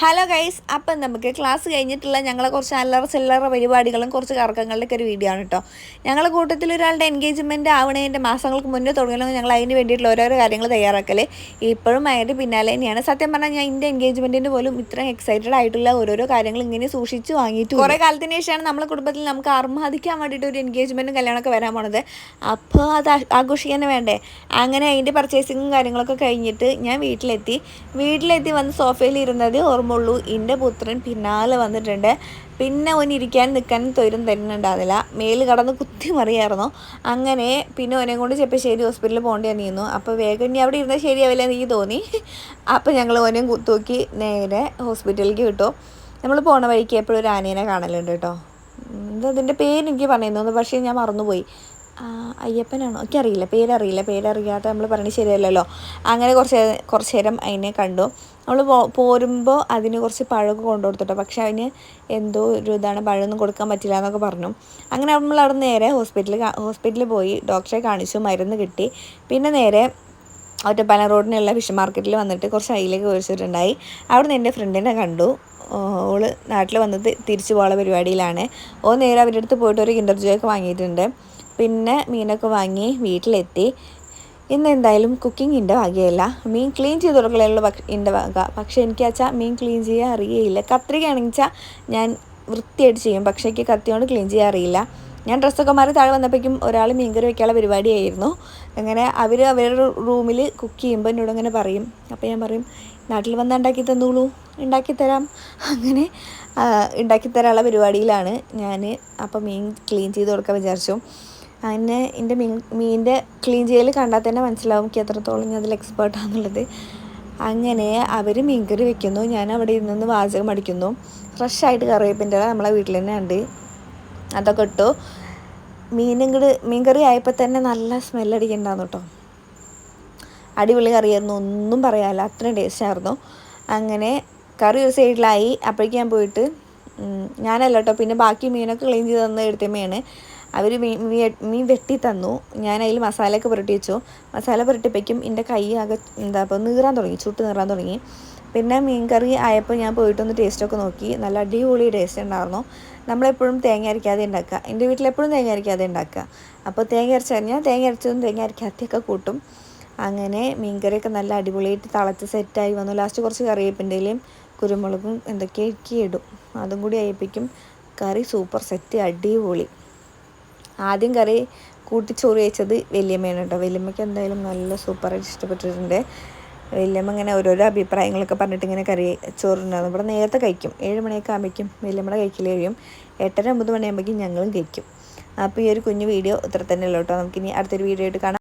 Hello guys അപ്പം നമുക്ക് class കഴിഞ്ഞിട്ടുള്ള ഞങ്ങളെ കുറച്ച് അല്ലറ ചില്ലറ പരിപാടികളും കുറച്ച് കറക്കങ്ങളുടെ ഒക്കെ ഒരു വീഡിയോ ആണ് കേട്ടോ ഞങ്ങൾ കൂട്ടത്തിൽ ഒരാളുടെ എൻഗേജ്മെന്റ് ആവണേന്റെ മാസങ്ങൾക്ക് മുന്നേ തുടങ്ങണമെങ്കിൽ ഞങ്ങൾ അതിന് വേണ്ടിയിട്ടുള്ള ഓരോരോ കാര്യങ്ങൾ തയ്യാറാക്കൽ ഇപ്പോഴും അതിന്റെ പിന്നാലെ തന്നെയാണ്. സത്യം പറഞ്ഞാൽ ഞാൻ എന്റെ എൻഗേജ്മെന്റിന് പോലും ഇത്രയും എക്സൈറ്റഡ് ആയിട്ടുള്ള ഓരോരോ കാര്യങ്ങൾ ഇങ്ങനെ സൂക്ഷിച്ച് വാങ്ങിയിട്ട് കുറേ കാലത്തിന് ശേഷമാണ് നമ്മളെ കുടുംബത്തിൽ നമുക്ക് അർമാദിക്കാൻ വേണ്ടിയിട്ട് ഒരു എൻഗേജ്മെന്റും കല്യാണമൊക്കെ വരാൻ പോണത്. അപ്പോൾ അത് ആഘോഷിക്കാൻ വേണ്ടേ? അങ്ങനെ അതിന്റെ പർച്ചേസിങ്ങും കാര്യങ്ങളൊക്കെ കഴിഞ്ഞിട്ട് ഞാൻ വീട്ടിലെത്തി. വീട്ടിലെത്തി വന്ന് സോഫയിൽ ഇരുന്നത് ഓർമ്മ ഓർമ്മയുള്ളൂ എന്റെ പുത്രൻ പിന്നാലെ വന്നിട്ടുണ്ട്. പിന്നെ ഓൻ ഇരിക്കാൻ നിൽക്കാൻ തൊരും തരുന്നുണ്ടാകുന്നില്ല മേൽ കടന്ന് കുത്തി മറിയായിരുന്നു. അങ്ങനെ പിന്നെ ഓനെ കൊണ്ട് ചെപ്പശ്ശേരി ഹോസ്പിറ്റലിൽ പോകേണ്ടി വന്നിരുന്നു. അപ്പോൾ വേഗം ഇനി അവിടെ ഇരുന്നാൽ ശരിയാവില്ല എനിക്ക് തോന്നി. അപ്പോൾ ഞങ്ങൾ ഓനെയും കുത്തുനോക്കി നേരെ ഹോസ്പിറ്റലിലേക്ക് വിട്ടു. നമ്മൾ പോണ വഴിക്ക് എപ്പോഴും ഒരു ആനേനെ കാണലുണ്ട് കേട്ടോ. എന്താ അതിന്റെ പേര് എനിക്ക് പറഞ്ഞിരുന്നു. പക്ഷേ ഞാൻ മറന്നുപോയി. അയ്യപ്പനാണോ? ഒക്കെ എനിക്കറിയില്ല. പേരറിയില്ല. പേരറിയാത്ത നമ്മൾ പറഞ്ഞ് ശരിയല്ലല്ലോ. അങ്ങനെ കുറച്ച് കുറച്ച് നേരം അതിനെ കണ്ടു. നമ്മൾ പോരുമ്പോൾ അതിന് കുറച്ച് പഴമൊക്കെ കൊണ്ടു കൊടുത്തിട്ടോ പക്ഷെ അതിന് എന്തോ ഒരു ഇതാണ് പഴമൊന്നും കൊടുക്കാൻ പറ്റില്ല എന്നൊക്കെ പറഞ്ഞു. അങ്ങനെ നമ്മൾ അവിടെ നേരെ ഹോസ്പിറ്റലിൽ ഹോസ്പിറ്റലിൽ പോയി. ഡോക്ടറെ കാണിച്ചു മരുന്ന് കിട്ടി. പിന്നെ നേരെ ഒറ്റപ്പാലം റോഡിനുള്ള ഫിഷ് മാർക്കറ്റിൽ വന്നിട്ട് കുറച്ച് അയിലേക്ക് ഒഴിച്ചിട്ടുണ്ടായി അവിടെ നിന്ന് എന്റെ ഫ്രണ്ടിനെ കണ്ടു. ഓൾ നാട്ടിൽ വന്നത് തിരിച്ചു പോകാനുള്ള പരിപാടിയിലാണ്. ഓ നേരെ അവരുടെ അടുത്ത് പോയിട്ട് ഒരു ഇന്റർവ്യൂ ഒക്കെ വാങ്ങിയിട്ടുണ്ട്. പിന്നെ മീനൊക്കെ വാങ്ങി വീട്ടിലെത്തി. ഇന്ന് എന്തായാലും കുക്കിങ്ങിന്റെ വകയല്ല. മീൻ ക്ലീൻ ചെയ്ത് കൊടുക്കലുള്ള എന്റെ വക. പക്ഷേ എനിക്ക് വെച്ചാൽ മീൻ ക്ലീൻ ചെയ്യാൻ അറിയയില്ല. കത്രികയാണെങ്കിൽ വെച്ചാൽ ഞാൻ വൃത്തിയായിട്ട് ചെയ്യും. പക്ഷേ എനിക്ക് കത്തി കൊണ്ട് ക്ലീൻ ചെയ്യാൻ അറിയില്ല. ഞാൻ ഡ്രസ്സൊക്കെ മാറി താഴെ വന്നപ്പോഴേക്കും ഒരാൾ മീൻകറി വയ്ക്കാനുള്ള പരിപാടിയായിരുന്നു. അങ്ങനെ അവർ അവരുടെ റൂമിൽ കുക്ക് ചെയ്യുമ്പോൾ എന്നോട് അങ്ങനെ പറയും. അപ്പോൾ ഞാൻ പറയും നാട്ടിൽ വന്ന് ഉണ്ടാക്കി തന്നോളൂ. ഉണ്ടാക്കി തരാം. അങ്ങനെ ഉണ്ടാക്കി തരാനുള്ള പരിപാടിയിലാണ് ഞാൻ അപ്പോൾ മീൻ ക്ലീൻ ചെയ്ത് കൊടുക്കാൻ വിചാരിച്ചു. അതിനെ എന്റെ മീൻ മീനിന്റെ ക്ലീൻ ചെയ്യൽ കണ്ടാൽ തന്നെ മനസ്സിലാവും എനിക്ക് എത്രത്തോളം ഞാൻ അതിൽ എക്സ്പേർട്ടാണെന്നുള്ളത് അങ്ങനെ അവർ മീൻകറി വെക്കുന്നു. ഞാൻ അവിടെ ഇരുന്ന് വാചകം അടിക്കുന്നു ഫ്രഷായിട്ട് കറിവേപ്പിന്റെ നമ്മളെ വീട്ടിൽ തന്നെ ഉണ്ട്. അതൊക്കെ ഇട്ടു. മീൻ മീൻകറി ആയപ്പോൾ തന്നെ നല്ല സ്മെല്ലടിക്കണ്ടായിരുന്നു കേട്ടോ. അടിപൊളി കറിയായിരുന്നു. ഒന്നും പറയാല്ല അത്രയും ടേസ്റ്റായിരുന്നു അങ്ങനെ കറി ഒരു സൈഡിലായി അപ്പോഴേക്കും ഞാൻ പോയിട്ട് ഞാനല്ല കേട്ടോ. പിന്നെ ബാക്കി മീനൊക്കെ ക്ലീൻ ചെയ്ത് തന്ന എടുത്തമ്മയാണ്. അവർ മീൻ വെട്ടി തന്നു. ഞാൻ അതിൽ മസാലയൊക്കെ പുരട്ടി വെച്ചു. മസാല പുരട്ടിപ്പിക്കും എന്റെ കൈ ആകെ എന്താ ഇപ്പോൾ നീറാൻ തുടങ്ങി ചുട്ട് നീറാൻ തുടങ്ങി. പിന്നെ മീൻ കറി ആയപ്പോൾ ഞാൻ പോയിട്ടൊന്ന് ടേസ്റ്റൊക്കെ നോക്കി. നല്ല അടിപൊളി ടേസ്റ്റ് ഉണ്ടായിരുന്നു. നമ്മളെപ്പോഴും തേങ്ങ അരയ്ക്കാതെ ഉണ്ടാക്കുക. എന്റെ വീട്ടിലെപ്പോഴും തേങ്ങ അരയ്ക്കാതെ ഉണ്ടാക്കുക. അപ്പോൾ തേങ്ങ അരച്ച് കഴിഞ്ഞാൽ തേങ്ങ അരച്ചതും തേങ്ങ അരയ്ക്കാത്തയൊക്കെ കൂട്ടും. അങ്ങനെ മീൻകറിയൊക്കെ നല്ല അടിപൊളിയായിട്ട് തിളച്ച് സെറ്റായി വന്നു. ലാസ്റ്റ് കുറച്ച് കറിവേപ്പിന്റെയും കുരുമുളകും എന്തൊക്കെയൊക്കെ ഇടും. അതും കൂടി അയപ്പിക്കും കറി സൂപ്പർ സെറ്റ് അടിപൊളി. ആദ്യം കറി കൂട്ടിച്ചോറ് വെച്ചത് വലിയമ്മയാണ് കേട്ടോ. വലിയമ്മയ്ക്ക് എന്തായാലും നല്ല സൂപ്പറായിട്ട് ഇഷ്ടപ്പെട്ടിട്ടുണ്ട്. വലിയമ്മ ഇങ്ങനെ ഓരോരോ അഭിപ്രായങ്ങളൊക്കെ പറഞ്ഞിട്ട് ഇങ്ങനെ കറി ചോറുണ്ടാകും. ഇവിടെ നേരത്തെ കഴിക്കും. ഏഴ് മണിയൊക്കെ ആകുമ്പോഴേക്കും വലിയമ്മയുടെ കഴിക്കൽ കഴിയും. എട്ടര ഒമ്പത് മണിയാകുമ്പോഴേക്കും ഞങ്ങളും കഴിക്കും. അപ്പോൾ ഈ ഒരു കുഞ്ഞു വീഡിയോ ഇത്ര തന്നെ ഉള്ളൂ കേട്ടോ. നമുക്കിനി അടുത്തൊരു വീഡിയോ ആയിട്ട് കാണാം.